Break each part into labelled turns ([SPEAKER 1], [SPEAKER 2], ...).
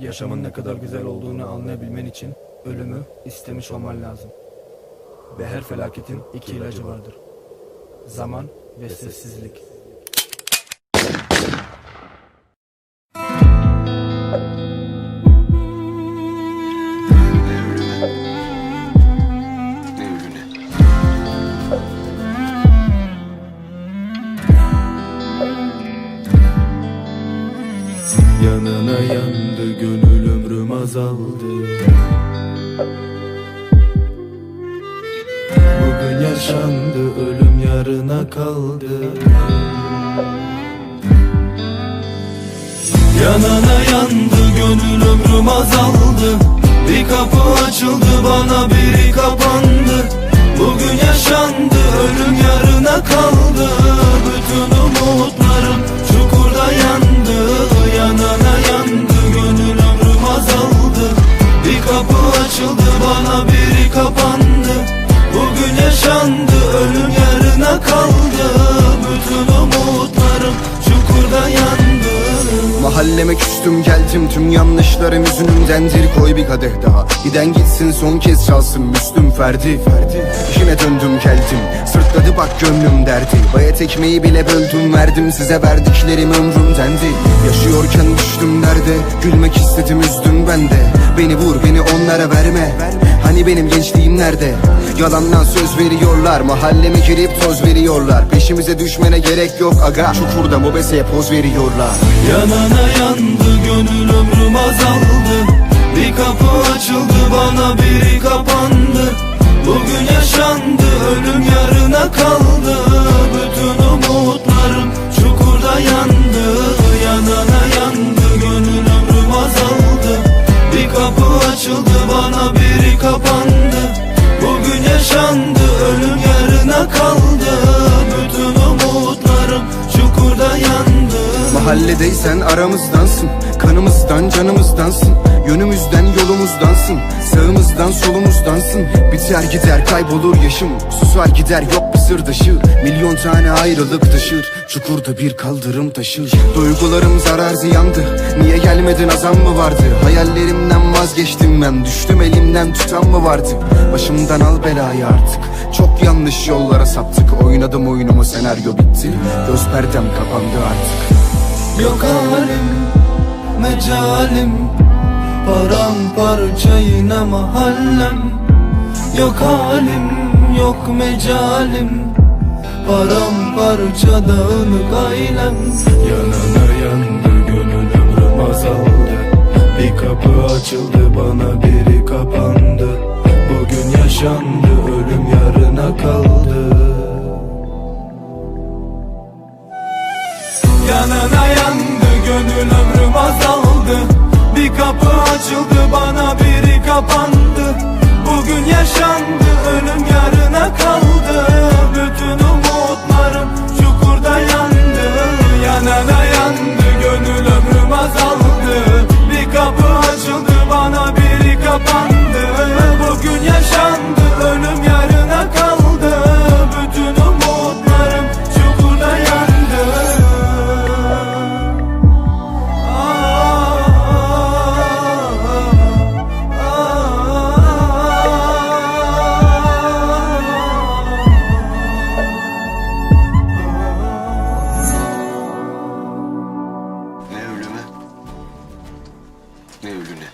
[SPEAKER 1] Yaşamın ne kadar güzel olduğunu anlayabilmen için ölümü istemiş olman lazım. Ve her felaketin iki ilacı vardır. Zaman ve sessizlik. Yanına yandı gönül ömrüm azaldı. Bugün yaşandı ölüm yarına kaldı. Yanına yandı gönül ömrüm azaldı açıldı bana biri kapandı. Bugün yaşandı ölüm yarına kaldı. Bütün umutlarım çukurda yandı.
[SPEAKER 2] Mahalleme küstüm geldim. Tüm yanlışlarım yüzünümdendir. Koy bir kadeh daha. Giden gitsin son kez çalsın. Müslüm Ferdi Ferdi. İşime döndüm geldim sırtladı bak gönlüm derdi. Bayat ekmeği bile böldüm verdim size verdiklerim ömrümdendi Yaşıyorken düştüm derde gülmek istedim üzdüm ben de. Beni vur beni onlara verme. Hani benim gençliğim nerede? Yalandan söz veriyorlar Mahalleme girip toz veriyorlar. Peşimize düşmene gerek yok aga. Çukurda mobeseye poz veriyorlar.
[SPEAKER 1] Yanana yandı gönül ömrüm azaldı. Bir kapı açıldı bana biri
[SPEAKER 2] Mahalledeysen aramızdansın Kanımızdan canımızdansın Yönümüzden yolumuzdansın Sağımızdan solumuzdansın. Biter gider kaybolur yaşım Susar gider yok bir sırdaşı. Milyon tane ayrılık taşır Çukurda bir kaldırım taşır. Duygularım zarar ziyandı Niye gelmedin azam mı vardı? Hayallerimden vazgeçtim ben Düştüm elimden tutan mı vardı? Başımdan al belayı artık Çok yanlış yollara saptık. Oynadım oyunumu senaryo bitti. Göz perdem kapandı artık
[SPEAKER 1] Yok halim, mecalim Paramparça yine mahallem Yok halim, yok mecalim Paramparça dağınık ailem. Yanına yandı gönül ömrüm azaldı. Bir kapı açıldı bana biri kapandı. Bugün yaşandı ölüm yarına kaldı Yanına yandı gönül ömrüm azaldı. Bir kapı açıldı bana biri kapandı. Bugün yaşandı ölüm yarına kaldı
[SPEAKER 3] Ne ölüne?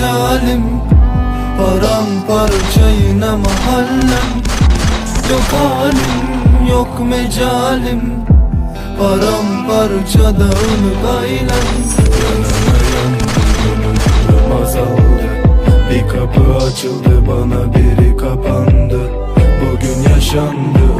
[SPEAKER 1] Halim paramparça yine mahallem Yok halim yok mecalim. Paramparça dağınık ailem Yanına yandı gönül ömrüm azaldı Bir kapı açıldı bana biri kapandı. Bugün yaşandı